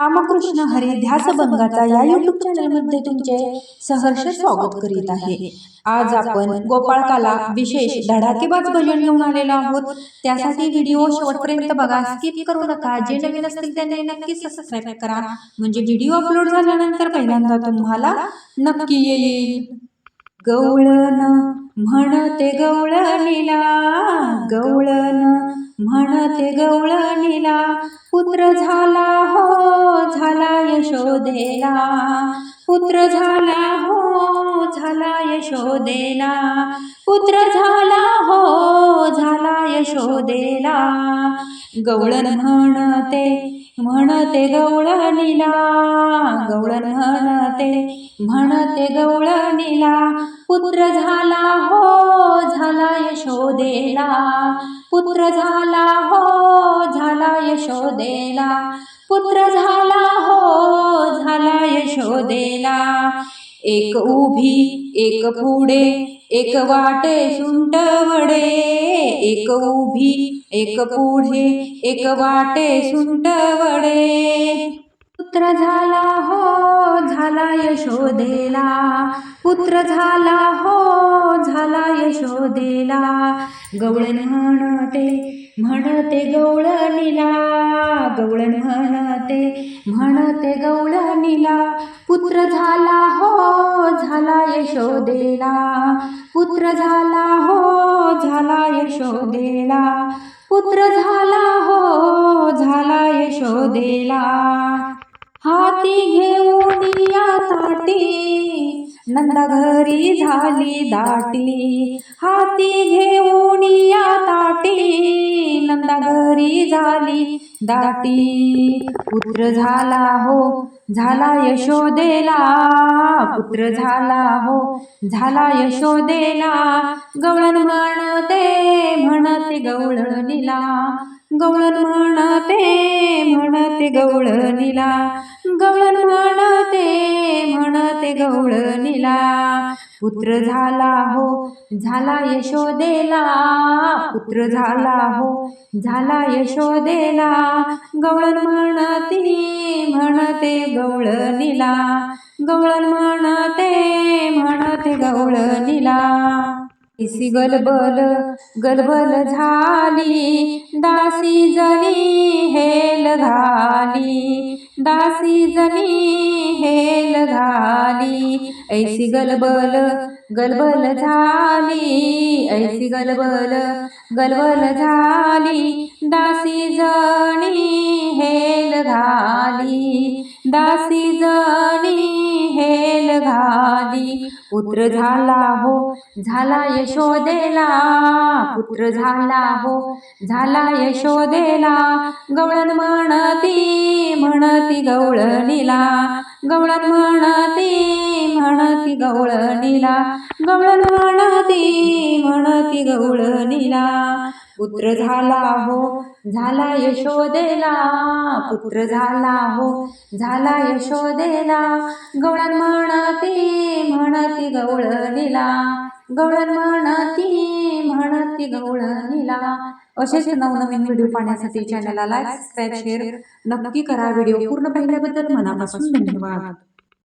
रामकृष्ण हरी ध्यास बंगाचा या युट्यूब चॅनलमध्ये तुमचे सहर्ष स्वागत करीत आहे. आज आपण गोपाळकाला विशेष धडाकेबाज भजन घेऊन आलेलो आहोत. त्यासाठी व्हिडिओ शेवटपर्यंत बघा स्किप करू नका. जे नवीन असतील त्यांनी नक्की सबस्क्राईब करा. म्हणजे व्हिडिओ अपलोड झाल्यानंतर पहिल्यांदा तुम्हाला नक्की येईल. गवळण. म्हणते गवळणीला गवळण म्हणते गवळणीला पुत्र झाला हो झाला यशोदेला. पुत्र झाला हो झाला यशोदेला. पुत्र झाला हो झाला यशोदेला. गवळण म्हणते म्हणते गवळणीला गवळण म्हणते म्हणते गवळणीला पुत्र झाला हो झाला यशोदेला. पुत्र झाला हो झाला यशोदेला. पुत्र झाला हो झाला यशोदेला. एक उभी एक पुढे एक वाटे सुंट वडे. एक उभी एक पुढे एक वाटे सुंट वडे. पुत्र झाला हो झाला यशोदेला. पुत्र झाला हो झाला यशोदेला. गवळण म्हणते म्हणते गवळणीला. गवळण म्हणते म्हणते गवळणीला. पुत्र झाला हो झाला यशोदेला. पुत्र झाला हो झाला यशोदेला. पुत्र झाला हो झाला यशोदेला. हाती घेऊन या ताटी नंदा घरी झाली दाटी. हाती घेऊन दाटी पुत्र झाला हो झाला यशोदेला. पुत्र झाला हो झाला यशोदेला. गवळण म्हणते गवळणीला गवळण म्हणते म्हणते गवळणीला गवळण म्हणते म्हणते गवळणीला पुत्र झाला हो झाला यशोदेला. पुत्र झाला हो झाला यशोदेला. गवळण म्हणती म्हणते गवळणीला गवळण म्हणते म्हणते गवळणीला इसी गलबल गलबल झाली दासी जनी हेल घाली दासी जनी हेल घाली ऐसी गलबल गलबल झाली ऐसी गलबल गलबल झाली दासी जणी हेल घाली दासी जणी हेल घाली. पुत्र झाला हो झाला यशोदेला. पुत्र झाला हो झाला यशोदेला. गवळण म्हणती म्हणती गवळणीला. गवळण म्हणती म्हणती गवळणीला. गवळण म्हणती म्हणती गवळणीला. पुत्र झाला हो झाला यशोदेला पुत्र झाला हो झाला यशोदेला. गवळण म्हणती म्हणती गवळणीला गवळण म्हणती म्हणती गवळणीला असेच नवनवीन व्हिडिओ पाहण्यासाठी चॅनलला लाईक सबस्क्राईब शेअर नक्की करा. व्हिडिओ पूर्ण पाहिल्याबद्दल मनापासून धन्यवाद.